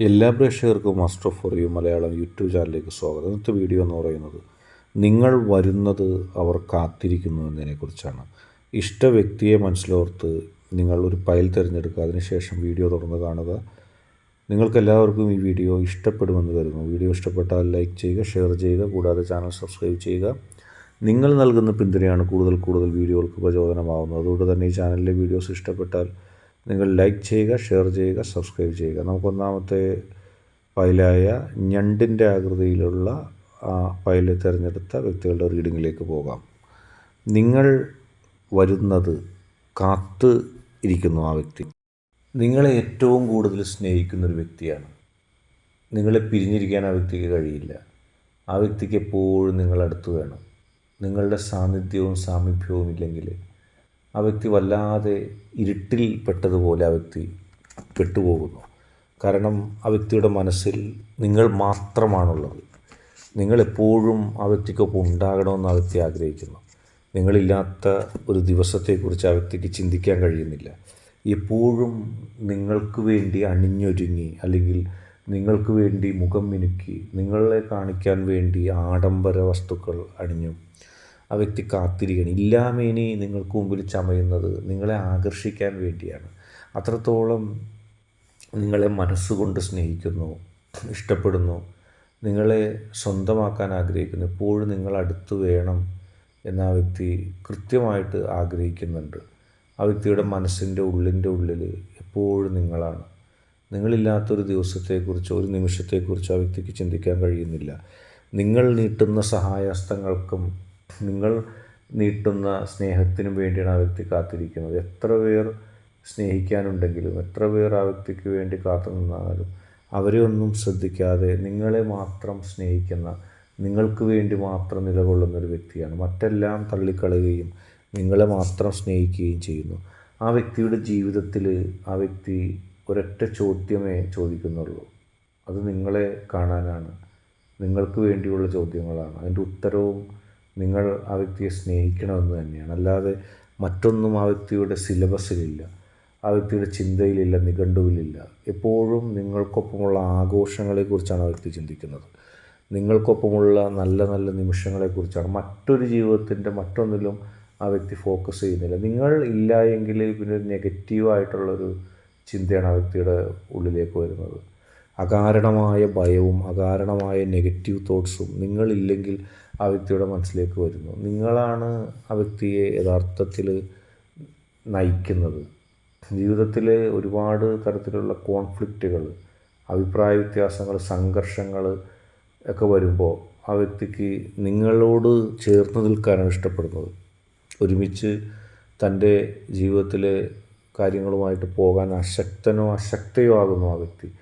എല്ലാ പ്രേക്ഷകർക്കും master for you Malayalam YouTube ചാനലിലേക്ക് സ്വാഗതം. ഇന്നത്തെ വീഡിയോ എന്ന് പറയുന്നത് നിങ്ങൾ വരുന്നത് അവർ കാത്തിരിക്കുന്നു എന്നതിനെക്കുറിച്ചാണ് ഇഷ്ട വ്യക്തിയെ മനസ്സിലോർത്ത് നിങ്ങൾ ഒരു ഫയൽ തിരഞ്ഞെടുക്കുക. അതിനുശേഷം വീഡിയോ തുറന്ന് കാണുക. നിങ്ങൾക്കെല്ലാവർക്കും ഈ വീഡിയോ ഇഷ്ടപ്പെടുമെന്ന് കരുതുന്നു. വീഡിയോ ഇഷ്ടപ്പെട്ടാൽ ലൈക്ക് ചെയ്യുക ഷെയർ ചെയ്യുക കൂടാതെ ചാനൽ സബ്സ്ക്രൈബ് ചെയ്യുക. നിങ്ങൾ നൽകുന്ന പിന്തുണയാണ് കൂടുതൽ കൂടുതൽ വീഡിയോകൾക്ക് പ്രചോദനമാവുന്നത്. അതുകൊണ്ട് തന്നെ ഈ ചാനലിലെ വീഡിയോസ് ഇഷ്ടപ്പെട്ടാൽ നിങ്ങൾ ലൈക്ക് ചെയ്യുക ഷെയർ ചെയ്യുക സബ്സ്ക്രൈബ് ചെയ്യുക. നമുക്കൊന്നാമത്തെ ഫയലായ ഞണ്ടിന്റെ ആകൃതിയിലുള്ള ആ ഫയൽ തിരഞ്ഞെടുത്ത വ്യക്തികളുടെ റീഡിങ്ങിലേക്ക് പോകാം. നിങ്ങൾ വരുന്നത് കാത്ത് ഇരിക്കുന്നു ആ വ്യക്തി. നിങ്ങളെ ഏറ്റവും കൂടുതൽ സ്നേഹിക്കുന്നൊരു വ്യക്തിയാണ്. നിങ്ങളെ പിരിഞ്ഞിരിക്കാൻ ആ വ്യക്തിക്ക് കഴിയില്ല. ആ വ്യക്തിക്ക് എപ്പോഴും നിങ്ങളടുത്ത് വേണം. നിങ്ങളുടെ സാന്നിധ്യവും സാമീപ്യവും ഇല്ലെങ്കിൽ ആ വ്യക്തി വല്ലാതെ ഇരുട്ടിൽ പെട്ടതുപോലെ ആ വ്യക്തി പെട്ടുപോകുന്നു. കാരണം ആ വ്യക്തിയുടെ മനസ്സിൽ നിങ്ങൾ മാത്രമാണുള്ളത്. നിങ്ങളെപ്പോഴും ആ വ്യക്തിക്കൊപ്പം ഉണ്ടാകണമെന്ന് ആ വ്യക്തി ആഗ്രഹിക്കുന്നു. നിങ്ങളില്ലാത്ത ഒരു ദിവസത്തെക്കുറിച്ച് ആ വ്യക്തിക്ക് ചിന്തിക്കാൻ കഴിയുന്നില്ല. എപ്പോഴും നിങ്ങൾക്ക് വേണ്ടി അണിഞ്ഞൊരുങ്ങി അല്ലെങ്കിൽ നിങ്ങൾക്ക് വേണ്ടി മുഖം മിനുക്കി നിങ്ങളെ കാണിക്കാൻ വേണ്ടി ആഡംബര വസ്തുക്കൾ അണിഞ്ഞു. ആ വ്യക്തി കാത്തിരിക്കണം. ഇല്ലാമേനി നിങ്ങൾക്ക് മുമ്പിൽ ചമയുന്നത് നിങ്ങളെ ആകർഷിക്കാൻ വേണ്ടിയാണ്. അത്രത്തോളം നിങ്ങളെ മനസ്സുകൊണ്ട് സ്നേഹിക്കുന്നു ഇഷ്ടപ്പെടുന്നു നിങ്ങളെ സ്വന്തമാക്കാൻ ആഗ്രഹിക്കുന്നു. എപ്പോഴും നിങ്ങൾ അടുത്ത് വേണം എന്ന ആ വ്യക്തി കൃത്യമായിട്ട് ആഗ്രഹിക്കുന്നുണ്ട്. ആ വ്യക്തിയുടെ മനസ്സിന്റെ ഉള്ളിന്റെ ഉള്ളിൽ എപ്പോഴും നിങ്ങളാണ്. നിങ്ങളില്ലാത്തൊരു ദിവസത്തെക്കുറിച്ചോ ഒരു നിമിഷത്തെക്കുറിച്ചോ ആ വ്യക്തിക്ക് ചിന്തിക്കാൻ കഴിയുന്നില്ല. നിങ്ങൾ നീട്ടുന്ന സഹായഹസ്തങ്ങൾക്കും നിങ്ങൾ നീട്ടുന്ന സ്നേഹത്തിനും വേണ്ടിയാണ് ആ വ്യക്തി കാത്തിരിക്കുന്നത്. എത്ര പേർ സ്നേഹിക്കാനുണ്ടെങ്കിലും എത്ര പേർ ആ വ്യക്തിക്ക് വേണ്ടി കാത്തു നിന്നാലും അവരെ ഒന്നും ശ്രദ്ധിക്കാതെ നിങ്ങളെ മാത്രം സ്നേഹിക്കുന്ന നിങ്ങൾക്ക് വേണ്ടി മാത്രം നിലകൊള്ളുന്ന ഒരു വ്യക്തിയാണ്. മറ്റെല്ലാം തള്ളിക്കളയുകയും നിങ്ങളെ മാത്രം സ്നേഹിക്കുകയും ചെയ്യുന്നു. ആ വ്യക്തിയുടെ ജീവിതത്തിൽ ആ വ്യക്തി ഒരൊറ്റ ചോദ്യമേ ചോദിക്കുന്നുള്ളൂ. അത് നിങ്ങളെ കാണാനാണ്. നിങ്ങൾക്ക് വേണ്ടിയുള്ള ചോദ്യങ്ങളാണ്. അതിന്റെ ഉത്തരവും നിങ്ങൾ ആ വ്യക്തിയെ സ്നേഹിക്കണമെന്ന് തന്നെയാണ്. അല്ലാതെ മറ്റൊന്നും ആ വ്യക്തിയുടെ സിലബസിലില്ല. ആ വ്യക്തിയുടെ ചിന്തയിലില്ല നിഘണ്ടുവിലില്ല. എപ്പോഴും നിങ്ങൾക്കൊപ്പമുള്ള ആഘോഷങ്ങളെക്കുറിച്ചാണ് ആ വ്യക്തി ചിന്തിക്കുന്നത്. നിങ്ങൾക്കൊപ്പമുള്ള നല്ല നല്ല നിമിഷങ്ങളെക്കുറിച്ചാണ്. മറ്റൊരു ജീവിതത്തിന്റെ മറ്റൊന്നിലും ആ വ്യക്തി ഫോക്കസ് ചെയ്യുന്നില്ല. നിങ്ങൾ ഇല്ല എങ്കിൽ പിന്നെ നെഗറ്റീവായിട്ടുള്ളൊരു ചിന്തയാണ് ആ വ്യക്തിയുടെ ഉള്ളിലേക്ക് വരുന്നത്. അകാരണമായ ഭയവും അകാരണമായ നെഗറ്റീവ് തോട്ട്സും നിങ്ങളില്ലെങ്കിൽ ആ വ്യക്തിയുടെ മനസ്സിലേക്ക് വരുന്നു. നിങ്ങളാണ് ആ വ്യക്തിയെ യഥാർത്ഥത്തിൽ നയിക്കുന്നത്. ജീവിതത്തിലെ ഒരുപാട് തരത്തിലുള്ള കോൺഫ്ലിക്റ്റുകൾ അഭിപ്രായ വ്യത്യാസങ്ങൾ സംഘർഷങ്ങൾ ഒക്കെ വരുമ്പോൾ ആ വ്യക്തിക്ക് നിങ്ങളോട് ചേർന്ന് നിൽക്കാനാണ് ഇഷ്ടപ്പെടുന്നത്. ഒരുമിച്ച് തന്റെ ജീവിതത്തിലെ കാര്യങ്ങളുമായിട്ട് പോകാൻ അശക്തനോ അശക്തയോ ആകുന്നു ആ വ്യക്തി.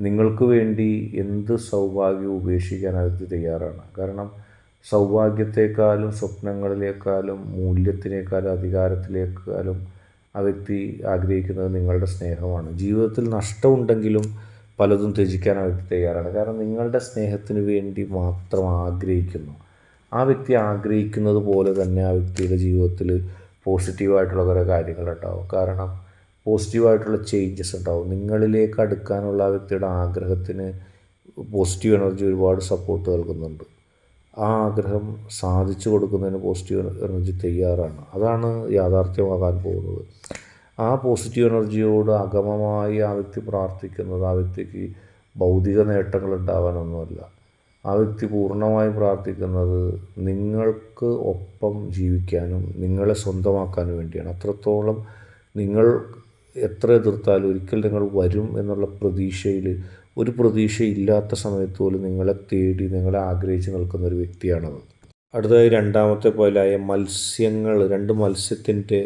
നിങ്ങൾക്ക് വേണ്ടി എന്ത് സൗഭാഗ്യവും ഉപേക്ഷിക്കാൻ ആ വ്യക്തി തയ്യാറാണ്. കാരണം സൗഭാഗ്യത്തെക്കാളും സ്വപ്നങ്ങളിലേക്കാളും മൂല്യത്തിനേക്കാളും അധികാരത്തിലേക്കാളും ആ വ്യക്തി ആഗ്രഹിക്കുന്നത് നിങ്ങളുടെ സ്നേഹമാണ്. ജീവിതത്തിൽ നഷ്ടമുണ്ടെങ്കിലും പലതും ത്യജിക്കാൻ ആ വ്യക്തി തയ്യാറാണ്. കാരണം നിങ്ങളുടെ സ്നേഹത്തിന് വേണ്ടി മാത്രം ആഗ്രഹിക്കുന്നു. ആ വ്യക്തി ആഗ്രഹിക്കുന്നത് പോലെ തന്നെ ആ വ്യക്തിയുടെ ജീവിതത്തിൽ പോസിറ്റീവായിട്ടുള്ള കുറേ കാര്യങ്ങളുണ്ടാവും കാരണം പോസിറ്റീവായിട്ടുള്ള ചേഞ്ചസ് ഉണ്ടാവും. നിങ്ങളിലേക്ക് അടുക്കാനുള്ള ആ വ്യക്തിയുടെ ആഗ്രഹത്തിന് പോസിറ്റീവ് എനർജി ഒരുപാട് സപ്പോർട്ട് നൽകുന്നുണ്ട്. ആ ആഗ്രഹം സാധിച്ചു കൊടുക്കുന്നതിന് പോസിറ്റീവ് എനർജി തയ്യാറാണ്. അതാണ് യാഥാർത്ഥ്യമാകാൻ പോകുന്നത്. ആ പോസിറ്റീവ് എനർജിയോട് അഗമമായി ആ വ്യക്തി പ്രാർത്ഥിക്കുന്നത് ആ വ്യക്തിക്ക് ഭൗതിക നേട്ടങ്ങൾ ഉണ്ടാവാനൊന്നുമല്ല. ആ വ്യക്തി പൂർണമായും പ്രാർത്ഥിക്കുന്നത് നിങ്ങൾക്ക് ഒപ്പം ജീവിക്കാനും നിങ്ങളെ സ്വന്തമാക്കാനും വേണ്ടിയാണ്. അത്രത്തോളം നിങ്ങൾ എത്ര എതിർത്താലും ഒരിക്കൽ നിങ്ങൾ വരും എന്നുള്ള പ്രതീക്ഷയിൽ ഒരു പ്രതീക്ഷയില്ലാത്ത സമയത്ത് പോലും നിങ്ങളെ തേടി നിങ്ങളെ ആഗ്രഹിച്ച് നിൽക്കുന്ന ഒരു വ്യക്തിയാണത് അടുത്തതായി രണ്ടാമത്തെ പൈലായ മത്സ്യങ്ങൾ രണ്ട് മത്സ്യത്തിന്റെ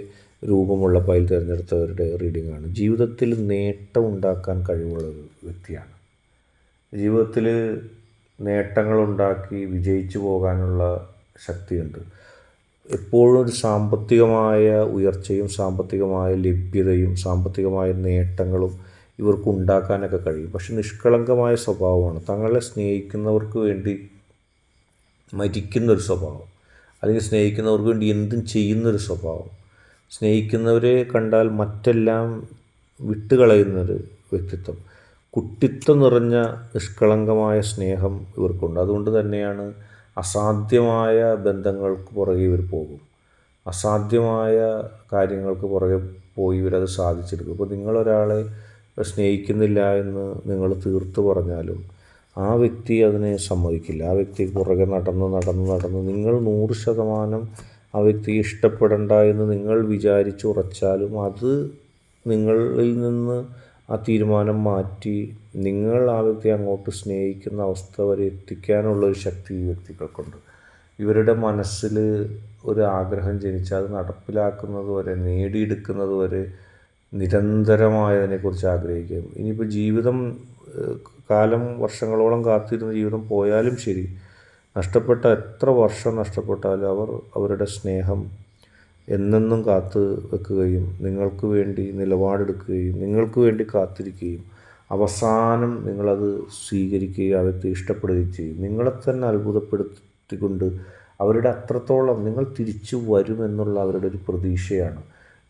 രൂപമുള്ള പൈൽ തിരഞ്ഞെടുത്തവരുടെ റീഡിംഗ് ആണ് ജീവിതത്തിൽ നേട്ടം ഉണ്ടാക്കാൻ കഴിവുള്ള ഒരു വ്യക്തിയാണ്. ജീവിതത്തിൽ നേട്ടങ്ങളുണ്ടാക്കി വിജയിച്ചു പോകാനുള്ള ശക്തിയുണ്ട്. എപ്പോഴും ഒരു സാമ്പത്തികമായ ഉയർച്ചയും സാമ്പത്തികമായ ലഭ്യതയും സാമ്പത്തികമായ നേട്ടങ്ങളും ഇവർക്ക് ഉണ്ടാക്കാനൊക്കെ കഴിയും. പക്ഷെ നിഷ്കളങ്കമായ സ്വഭാവമാണ്. തങ്ങളെ സ്നേഹിക്കുന്നവർക്ക് വേണ്ടി മരിക്കുന്നൊരു സ്വഭാവം. അല്ലെങ്കിൽ സ്നേഹിക്കുന്നവർക്ക് വേണ്ടി എന്തും ചെയ്യുന്നൊരു സ്വഭാവം. സ്നേഹിക്കുന്നവരെ കണ്ടാൽ മറ്റെല്ലാം വിട്ടുകളയുന്നൊരു വ്യക്തിത്വം. കുട്ടിത്വം നിറഞ്ഞ നിഷ്കളങ്കമായ സ്നേഹം ഇവർക്കുണ്ട്. അതുകൊണ്ട് തന്നെയാണ് അസാധ്യമായ ബന്ധങ്ങൾക്ക് പുറകെ ഇവർ പോകും. അസാധ്യമായ കാര്യങ്ങൾക്ക് പുറകെ പോയി ഇവരത് സാധിച്ചെടുക്കും. ഇപ്പോൾ നിങ്ങളൊരാളെ സ്നേഹിക്കുന്നില്ല എന്ന് നിങ്ങൾ തീർത്ത് പറഞ്ഞാലും ആ വ്യക്തി അതിനെ സമ്മതിക്കില്ല. ആ വ്യക്തി പുറകെ നടന്ന് നടന്ന് നടന്ന് നിങ്ങൾ നൂറ് ശതമാനം ആ വ്യക്തി ഇഷ്ടപ്പെടണ്ട എന്ന് നിങ്ങൾ വിചാരിച്ചുറച്ചാലും അത് നിങ്ങളിൽ നിന്ന് ആ തീരുമാനം മാറ്റി നിങ്ങൾ ആ വ്യക്തിയെ അങ്ങോട്ട് സ്നേഹിക്കുന്ന അവസ്ഥ വരെ എത്തിക്കാനുള്ളൊരു ശക്തി ഈ വ്യക്തികൾക്കുണ്ട്. ഇവരുടെ മനസ്സിൽ ഒരു ആഗ്രഹം ജനിച്ചാൽ അത് നടപ്പിലാക്കുന്നത് വരെ നേടിയെടുക്കുന്നത് വരെ നിരന്തരമായി അതിനെക്കുറിച്ച് ആഗ്രഹിക്കും ഇനിയിപ്പോൾ ജീവിതം കാലം വർഷങ്ങളോളം കാത്തിരുന്ന ജീവിതം പോയാലും ശരി നഷ്ടപ്പെട്ട എത്ര വർഷം നഷ്ടപ്പെട്ടാലും അവർ അവരുടെ സ്നേഹം എന്നെന്നും കാത്തു വെക്കുകയും നിങ്ങൾക്ക് വേണ്ടി നിലപാടെടുക്കുകയും നിങ്ങൾക്ക് വേണ്ടി കാത്തിരിക്കുകയും അവസാനം നിങ്ങളത് സ്വീകരിക്കുകയും ആ വ്യക്തി ഇഷ്ടപ്പെടുകയും ചെയ്യും. നിങ്ങളെ തന്നെ അത്ഭുതപ്പെടുത്തിക്കൊണ്ട് അവരുടെ അത്രത്തോളം നിങ്ങൾ തിരിച്ചു വരുമെന്നുള്ള അവരുടെ ഒരു പ്രതീക്ഷയാണ്.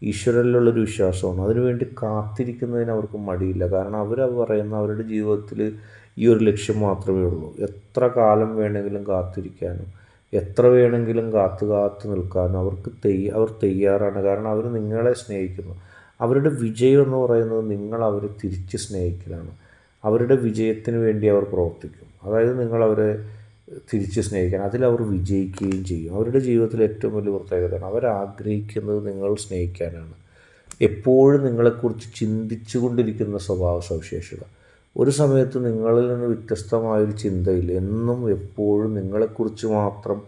ഈശ്വരനിലുള്ളൊരു വിശ്വാസമാണ്. അതിനുവേണ്ടി കാത്തിരിക്കുന്നതിന് അവർക്ക് മടിയില്ല. കാരണം അവർ പറയുന്ന അവരുടെ ജീവിതത്തിൽ ഈ ഒരു ലക്ഷ്യം മാത്രമേ ഉള്ളൂ. എത്ര കാലം വേണമെങ്കിലും കാത്തിരിക്കാനും എത്ര വേണമെങ്കിലും കാത്തു കാത്തു നിൽക്കാനും അവർക്ക് തെയ്യ അവർ തയ്യാറാണ്. കാരണം അവർ നിങ്ങളെ സ്നേഹിക്കുന്നു. അവരുടെ വിജയം എന്ന് പറയുന്നത് നിങ്ങൾ അവരെ തിരിച്ച് സ്നേഹിക്കലാണ്. അവരുടെ വിജയത്തിന് വേണ്ടി അവർ പ്രവർത്തിക്കും. അതായത് നിങ്ങൾ അവരെ തിരിച്ച് സ്നേഹിക്കാൻ അതിലവർ വിജയിക്കുകയും ചെയ്യും. അവരുടെ ജീവിതത്തിൽ ഏറ്റവും വലിയ പ്രത്യേകതയാണ് അവരാഗ്രഹിക്കുന്നത് നിങ്ങൾ സ്നേഹിക്കാനാണ്. എപ്പോഴും നിങ്ങളെക്കുറിച്ച് ചിന്തിച്ചു കൊണ്ടിരിക്കുന്ന സ്വഭാവ സവിശേഷത. ഒരു സമയത്ത് നിങ്ങളിൽ നിന്ന് വ്യത്യസ്തമായൊരു ചിന്തയിൽ എന്നും എപ്പോഴും നിങ്ങളെക്കുറിച്ച് മാത്രം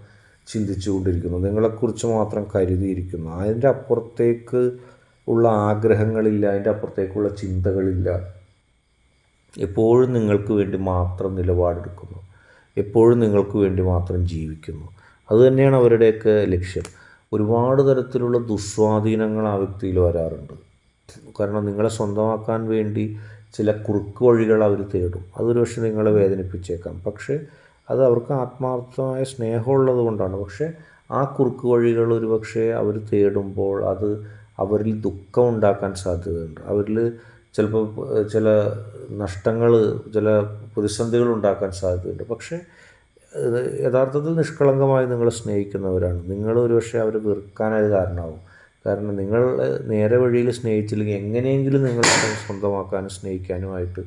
ചിന്തിച്ചു കൊണ്ടിരിക്കുന്നു നിങ്ങളെക്കുറിച്ച് മാത്രം കരുതിയിരിക്കുന്നു. അതിന്റെ അപ്പുറത്തേക്ക് ഉള്ള ആഗ്രഹങ്ങളില്ല അതിന്റെ അപ്പുറത്തേക്കുള്ള ചിന്തകളില്ല. എപ്പോഴും നിങ്ങൾക്ക് വേണ്ടി മാത്രം നിലപാടെടുക്കുന്നു. എപ്പോഴും നിങ്ങൾക്ക് വേണ്ടി മാത്രം ജീവിക്കുന്നു. അതുതന്നെയാണ് അവരുടെയൊക്കെ ലക്ഷ്യം. ഒരുപാട് തരത്തിലുള്ള ദുസ്വാധീനങ്ങൾ ആ വ്യക്തിയിൽ വരാറുണ്ട്. കാരണം നിങ്ങളെ സ്വന്തമാക്കാൻ വേണ്ടി ചില കുറുക്ക് വഴികൾ അവർ തേടും. അതൊരു പക്ഷെ നിങ്ങളെ വേദനിപ്പിച്ചേക്കാം. പക്ഷേ അത് അവർക്ക് ആത്മാർത്ഥമായ സ്നേഹമുള്ളത് കൊണ്ടാണ്. പക്ഷേ ആ കുറുക്ക് വഴികൾ ഒരു പക്ഷേ അവർ തേടുമ്പോൾ അത് അവരിൽ ദുഃഖം ഉണ്ടാക്കാൻ സാധ്യതയുണ്ട്. അവരിൽ ചിലപ്പോൾ ചില നഷ്ടങ്ങൾ ചില പ്രതിസന്ധികൾ ഉണ്ടാക്കാൻ സാധ്യതയുണ്ട്. പക്ഷേ യഥാർത്ഥത്തിൽ നിഷ്കളങ്കമായി നിങ്ങളെ സ്നേഹിക്കുന്നവരാണ്. നിങ്ങൾ ഒരുപക്ഷെ അവരെ വെറുക്കാനത് കാരണമാവും. കാരണം നിങ്ങൾ നേരെ വഴിയിൽ സ്നേഹിച്ചില്ലെങ്കിൽ എങ്ങനെയെങ്കിലും നിങ്ങളെ സ്വന്തമാക്കാനും സ്നേഹിക്കാനുമായിട്ട്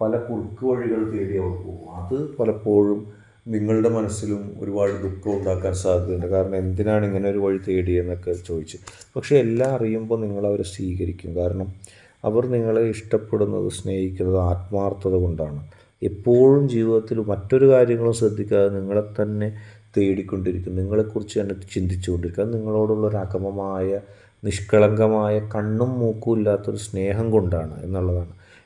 പല കുറുക്ക് വഴികൾ തേടി അവർ പോകും. അത് പലപ്പോഴും നിങ്ങളുടെ മനസ്സിലും ഒരുപാട് ദുഃഖം ഉണ്ടാക്കാൻ സാധ്യതയുണ്ട്. കാരണം എന്തിനാണ് ഇങ്ങനെ ഒരു വഴി തേടിയെന്നൊക്കെ ചോദിച്ച്. പക്ഷേ എല്ലാം അറിയുമ്പോൾ നിങ്ങൾ അവരെ സ്വീകരിക്കും. കാരണം അവർ നിങ്ങളെ ഇഷ്ടപ്പെടുന്നത് സ്നേഹിക്കുന്നത് ആത്മാർത്ഥത കൊണ്ടാണ്. എപ്പോഴും ജീവിതത്തിൽ മറ്റൊരു കാര്യങ്ങളും ശ്രദ്ധിക്കാതെ നിങ്ങളെ തന്നെ തേടിക്കൊണ്ടിരിക്കും. നിങ്ങളെക്കുറിച്ച് തന്നെ ചിന്തിച്ചുകൊണ്ടിരിക്കും. അത് നിങ്ങളോടുള്ള ഒരു അകമമായ നിഷ്കളങ്കമായ കണ്ണും മൂക്കും ഇല്ലാത്തൊരു സ്നേഹം കൊണ്ടാണ് എന്നുള്ളതാണ്.